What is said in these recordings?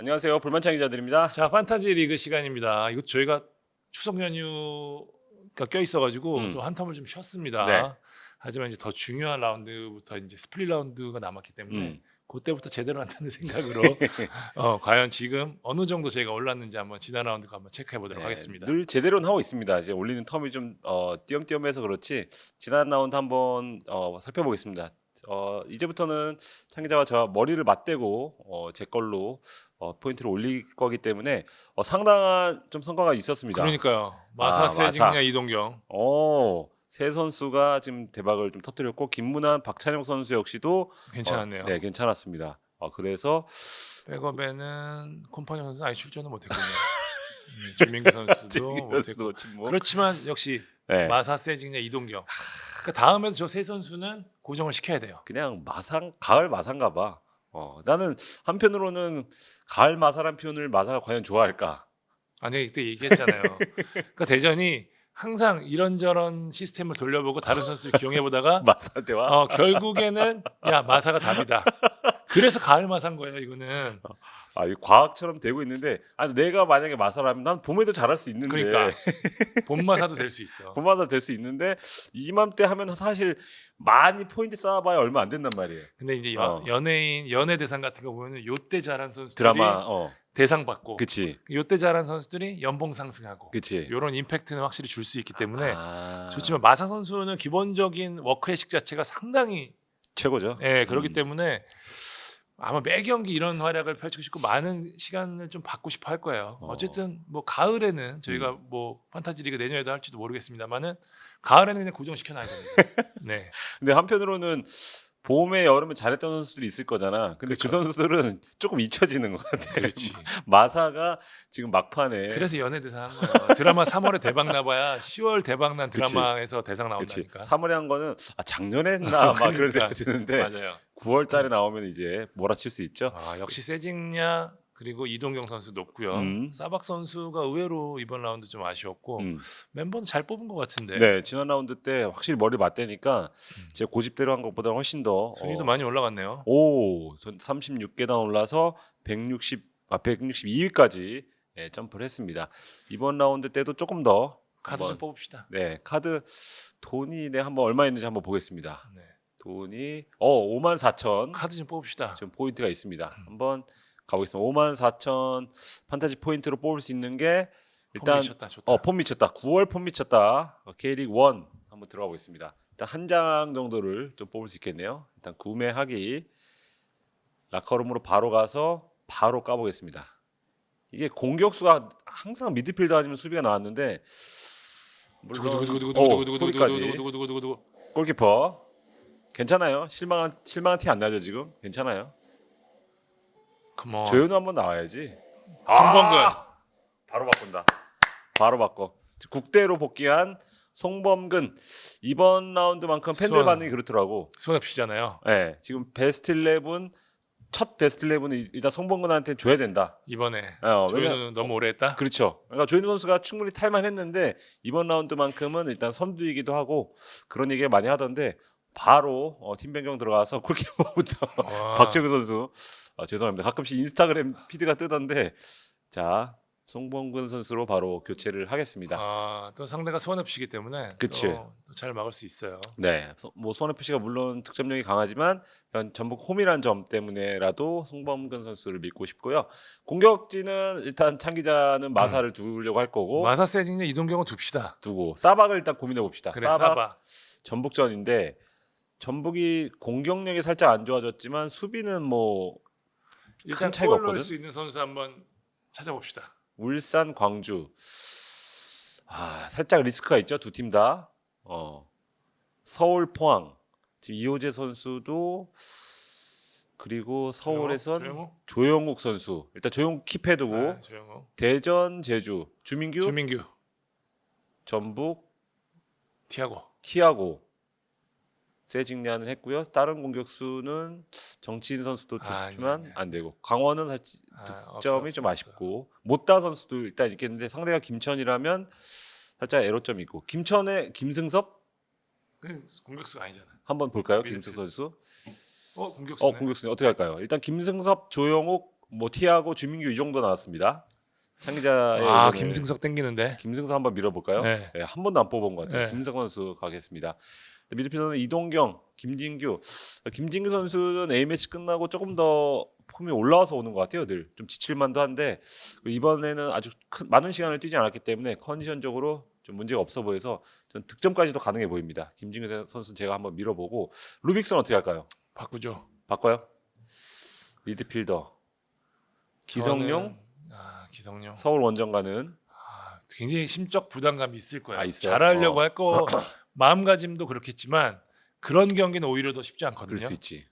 안녕하세요. 불만창 기자들입니다. 자 판타지 리그 시간입니다. 이거 저희가 추석 연휴가 껴 있어가지고 음. 또 한 텀을 좀 쉬었습니다. 네. 하지만 이제 더 중요한 라운드부터 이제 스플릿 라운드가 남았기 때문에 음. 그때부터 제대로 한다는 생각으로 어, 과연 지금 어느 정도 저희가 올랐는지 한번 지난 라운드가 한번 체크해 보도록 네, 하겠습니다. 늘 제대로는 하고 있습니다. 이제 올리는 텀이 좀 어, 띄엄띄엄해서 그렇지 지난 라운드 한번 어, 살펴보겠습니다. 어, 이제부터는 창 기자와 저 머리를 맞대고 어, 제 걸로 어, 포인트를 올릴 거기 때문에 어, 상당한 좀 성과가 있었습니다. 그러니까요. 마사 아, 세징야 마사. 이동경 어, 세 선수가 지금 대박을 좀 터뜨렸고 김문환, 박찬용 선수 역시도 괜찮았네요. 어, 네, 괜찮았습니다. 어, 그래서 백업에는 콤파니 선수 아예 출전을 못했군요. 음, 주민규 선수도 못했고 침묵. 그렇지만 역시 네. 마사 세징야 이동경. 그러니까 다음에도 저세 선수는 고정을 시켜야 돼요. 그냥 마상 가을 마상가 봐. 어, 나는 한편으로는 가을 마사란 표현을 마사가 과연 좋아할까? 아니 그때 얘기했잖아요. 그러니까 대전이 항상 이런저런 시스템을 돌려보고 다른 선수들 기용해 보다가 마사 대화. 어, 결국에는 야 마사가 답이다. 그래서 가을 마사인 거예요. 이거는 아, 이 과학처럼 되고 있는데, 아, 내가 만약에 마사라면 난 봄에도 잘할 수 있는데, 그러니까 봄 마사도 될 수 있어. 봄 마사 될수 있는데 이맘때 하면 사실 많이 포인트 쌓아봐야 얼마 안 된단 말이에요. 근데 이제 연, 어. 연예인 연예 대상 같은 거 보면 요때 잘한 선수들이 드라마, 어, 대상 받고 그치, 요때 잘한 선수들이 연봉 상승하고 그치. 요런 임팩트는 확실히 줄 수 있기 때문에 아, 좋지만 마사 선수는 기본적인 워크의식 자체가 상당히 최고죠. 예 그렇기 음. 때문에 아마 매 경기 이런 활약을 펼치고 싶고 많은 시간을 좀 받고 싶어 할 거예요. 어. 어. 쨌든 뭐 가을에는 저희가 뭐 판타지 리그 내년에도 할지도 모르겠습니다만은 가을에는 그냥 고정시켜 놔야 됩니다. 네. 근데 한편으로는 봄에 여름에 잘했던 선수들이 있을 거잖아. 근데 그 그쵸. 선수들은 조금 잊혀지는 것 같아. 그렇지. 마사가 지금 막판에 그래서 연예 대상 한 거예요. 드라마 3월에 대박 나봐야 10월 대박 난 그치. 드라마에서 대상. 나온다니까. 3월에 한 거는 아, 작년에 했나 막 그런 그러니까. 생각 이 드는데 맞아요. 9월 달에 나오면 이제 몰아칠 수 있죠. 아, 역시 세징야 그리고 이동경 선수 높고요. 음. 사박 선수가 의외로 이번 라운드 좀 아쉬웠고 음. 멤버는 잘 뽑은 것 같은데 네. 지난 라운드 때 확실히 머리 맞대니까 음. 제 고집대로 한 것보다 훨씬 더 순위도 어, 많이 올라갔네요. 오, 전 36계단 올라서 160 아, 162위까지 예, 점프를 했습니다. 이번 라운드 때도 조금 더 카드 한번- 좀 뽑읍시다. 네, 카드 돈이 네 한번 얼마 있는지 한번 보겠습니다. 네. 돈이 어 5만 4천 카드 좀 뽑읍시다. 지금 포인트가 있습니다. 음. 한번 가보겠습니다. 5만 4천 판타지 포인트로 뽑을 수 있는 게 일단 미쳤다, 좋다. 어폼 미쳤다. 9월 폼 미쳤다. 어, K리그 1 한번 들어가 보겠습니다. 일단 한 장 정도를 좀 뽑을 수 있겠네요. 일단 구매하기 라커룸으로 바로 가서 바로 까보겠습니다. 이게 공격수가 항상 미드필더 아니면 수비가 나왔는데 물론 어, 소리까지 두구두구두구두구두구두구두구. 골키퍼 괜찮아요. 실망한 실망한 티 안 나죠 지금? 괜찮아요. 컴온. 조현우 한번 나와야지. 송범근. 아! 바로 바꾼다. 바로 바꿔. 국대로 복귀한 송범근 이번 라운드만큼 팬들 수원. 반응이 그렇더라고. FC잖아요. 예, 지금 베스트 11 첫 베스트 11은 일단 송범근한테 줘야 된다. 이번에 어, 왜냐 조현우 너무 오래 했다. 그렇죠. 그러니까 조현우 선수가 충분히 탈만했는데 이번 라운드만큼은 일단 선두이기도 하고 그런 얘기 많이 하던데 바로 어, 팀 변경 들어가서 골키퍼부터 와. 박정우 선수 아, 죄송합니다. 가끔씩 인스타그램 피드가 뜨던데 자 송범근 선수로 바로 교체를 하겠습니다. 아, 또 상대가 FC이기 때문에 그치. 또잘 막을 수 있어요. 네, 소- 뭐 수원 FC가 물론 득점력이 강하지만 그냥 전북 홈이란 점 때문에라도 송범근 선수를 믿고 싶고요. 공격진은 일단 창 기자는 마사를 두려고 할 거고 마사 세징야 이동경은 둡시다. 두고 사박을 일단 고민해 봅시다. 그래 사박 사바. 전북전인데 전북이 공격력이 살짝 안 좋아졌지만 수비는 뭐 일단 차이가 골 넣을 없거든? 수 있는 선수 한번 찾아봅시다. 울산, 광주. 아, 살짝 리스크가 있죠. 두 팀 다. 어. 서울, 포항. 지금 이호재 선수도 그리고 서울에선 조영우? 조영욱 선수. 일단 조영욱 킵해두고 아, 조영우. 대전, 제주, 주민규, 주민규, 전북, 티아고. 키아고 세징야는 했고요. 다른 공격수는 정치인 선수도 아, 좋지만 아니야, 아니야. 안 되고 강원은 사실 아, 득점이 없어, 좀 없어, 아쉽고 못다 선수도 일단 있겠는데 상대가 김천이라면 살짝 에러점이 있고 김천의 김승섭 그 공격수가 아니잖아. 한번 볼까요? 김승섭 선수. 어 공격수. 어 공격수 어떻게 할까요? 일단 김승섭, 조영욱, 뭐 티하고 주민규 이 정도 나왔습니다. 상 기자의 아 의견을- 김승석 땡기는데. 김승서 한번 밀어볼까요? 네. 네, 한 번도 안 뽑은 것 같아요. 네. 김승 선수 가겠습니다. 미드필더는 이동경, 김진규. 김진규 선수는 A 매치 끝나고 조금 더 폼이 올라와서 오는 것 같아요. 늘 좀 지칠만도 한데 이번에는 아주 큰, 많은 시간을 뛰지 않았기 때문에 컨디션적으로 좀 문제가 없어 보여서 전 득점까지도 가능해 보입니다. 김진규 선수는 제가 한번 밀어보고 루빅슨 어떻게 할까요? 바꾸죠. 바꿔요? 미드필더 기성용, 저는- 아 기성용. 서울 원정 가는 아, 굉장히 심적 부담감이 있을 거예요. 아? 잘하려고 어. 할거 마음가짐도 그렇겠지만 그런 경기는 오히려 더 쉽지 않거든요. 그럴 수 있지.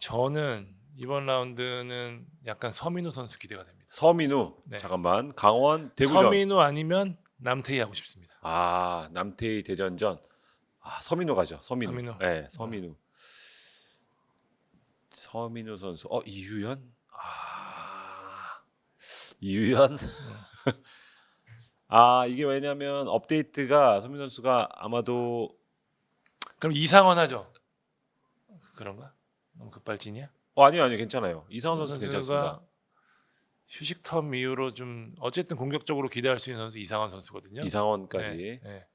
저는 이번 라운드는 약간 서민우 선수 기대가 됩니다. 서민우 네. 잠깐만 강원 대구전 서민우 아니면 남태희 하고 싶습니다. 아 남태희 대전전 아 서민우 가죠 서민우 서민우. 네 서민우 서민우 선수 어 이유현 아 이유현 아 이게 왜냐면 업데이트가 서민우 선수가 아마도 그럼 이상원 하죠. 그런가? 너무 급발진이야? 어 아니요 아니요 괜찮아요 이상원 선수 괜찮습니다 휴식 텀 이후로 좀 어쨌든 공격적으로 기대할 수 있는 선수 이상원 선수거든요. 이상원까지 네, 네.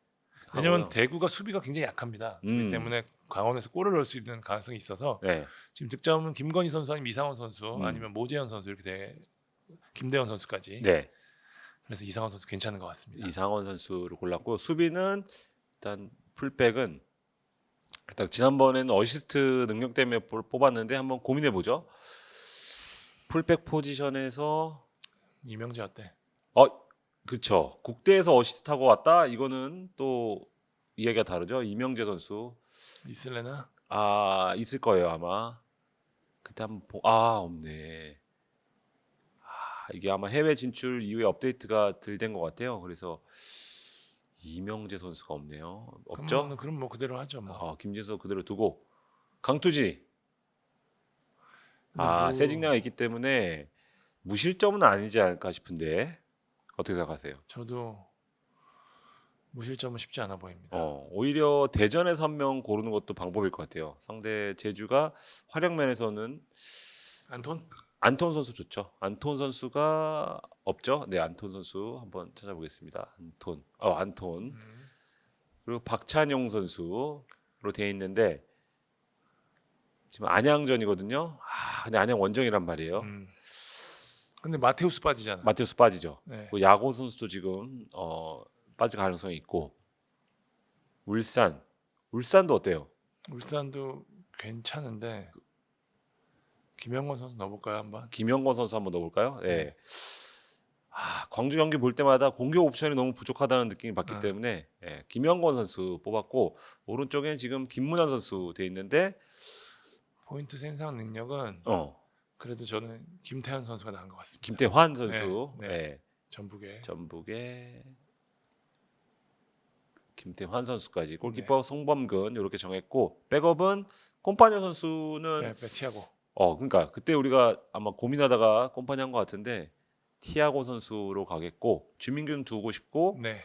왜냐면. 대구가 수비가 굉장히 약합니다. 음. 그렇기 때문에 강원에서 골을 넣을 수 있는 가능성이 있어서 네 지금 득점은 김건희 선수 아니면 이상원 선수 음. 아니면 모재현 선수 이렇게 돼 김대현 선수까지. 네. 그래서 이상원 선수 괜찮은 것 같습니다. 이상원 선수를 골랐고 수비는 일단 풀백은 일단 지난번에는 어시스트 능력 때문에 볼- 뽑았는데 한번 고민해 보죠. 풀백 포지션에서 이명재 어때? 어 그렇죠. 국대에서 어시스트 하고 왔다. 이거는 또 이야기가 다르죠. 이명재 선수 있을래나? 아 있을 거예요 아마. 그때 한번 보... 아 없네. 아 이게 아마 해외 진출 이후에 업데이트가 덜 된 것 같아요. 그래서 이명재 선수가 없네요. 없죠? 그럼, 그럼 뭐 그대로 하죠. 뭐. 어, 김진수 그대로 두고 강투지 아 뭐 세징야가 있기 때문에 무실점은 아니지 않을까 싶은데 어떻게 생각하세요? 저도 무실점은 쉽지 않아 보입니다. 어, 오히려 대전에서 한 명 고르는 것도 방법일 것 같아요. 상대 제주가 활약면에서는 안톤? 안톤 선수 좋죠. 안톤 선수가 없죠? 네, 안톤 선수 한번 찾아보겠습니다. 안톤, 어 안톤 음. 그리고 박찬용 선수로 돼 있는데 지금 안양전이거든요. 아, 근데 안양 원정이란 말이에요. 음. 근데 마테우스 빠지잖아. 마테우스 빠지죠. 네. 그 야고 선수도 지금 어, 빠질 가능성이 있고 울산, 울산도 어때요? 울산도 괜찮은데 김영권 선수 넣어볼까요 한번? 김영건 선수 한번 넣어볼까요? 네. 네. 아, 광주 경기 볼 때마다 공격 옵션이 너무 부족하다는 느낌이 받기 네. 때문에 예, 김영건 선수 뽑았고 오른쪽엔 지금 김문환 선수 돼 있는데 포인트 생산 능력은 어, 그래도 저는 김태현 선수가 나은 것 같습니다. 김태환 선수 네, 네, 네. 전북에 전북의 김태환 선수까지 골키퍼 송범근 이렇게 정했고 백업은 콤파니오 선수는 네, 티하고 어 그러니까 그때 우리가 아마 고민하다가 콤파니 한것 같은데 티아고 선수로 가겠고 주민규는 두고 싶고 네.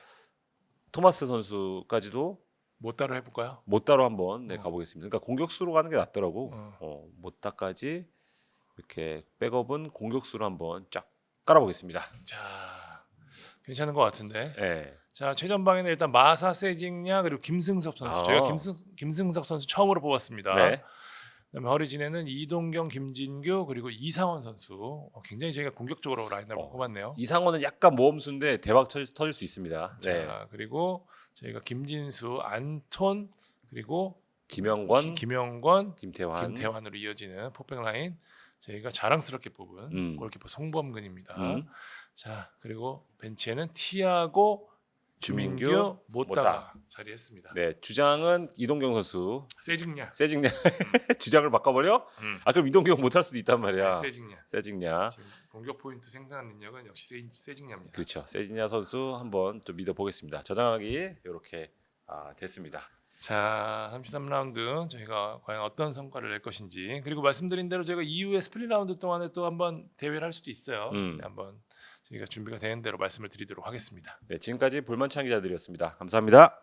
토마스 선수까지도 못 따로 해볼까요? 못다로 한번 네, 어. 가보겠습니다. 그러니까 공격수로 가는 게 낫더라고. 어. 어, 못다까지 이렇게 백업은 공격수로 한번 쫙 깔아보겠습니다. 자 괜찮은 것 같은데. 예. 자 최전방에는 일단 마사 세징야 그리고 김승섭 선수. 아. 저희가 김승 김승섭 선수 처음으로 뽑았습니다. 네. 허리진에는 이동경, 김진규 그리고 이상원 선수. 어, 굉장히 저희가 공격적으로 라인업을 어. 뽑았네요. 이상호는 약간 모험수인데 대박 터질, 터질 수 있습니다. 네. 자 그리고 저희가 김진수, 안톤 그리고 김영권, 기- 김영권, 김태환, 김태환으로 이어지는 포백 라인 저희가 자랑스럽게 뽑은 음. 골키퍼 송범근입니다. 음. 자 그리고 벤치에는 티아고, 주민규, 못다가 자리했습니다. 네 주장은 이동경 선수. 세징야, 세징냐 주장을 바꿔버려? 음. 아 그럼 이동경 못할 수도 있단 말이야. 네, 세징야. 세징냐. 지금 공격 포인트 생산 능력은 역시 세, 세징야입니다. 그렇죠. 세징냐 선수 한번 좀 믿어 보겠습니다. 저장하기 이렇게 아, 됐습니다. 자, 33라운드 저희가 과연 어떤 성과를 낼 것인지 그리고 말씀드린 대로 저희가 이후에 스플릿 라운드 동안에 또 한번 대회를 할 수도 있어요. 음. 네, 한번 저희가 준비가 되는 대로 말씀을 드리도록 하겠습니다. 네, 지금까지 볼만찬 기자들이었습니다. 감사합니다.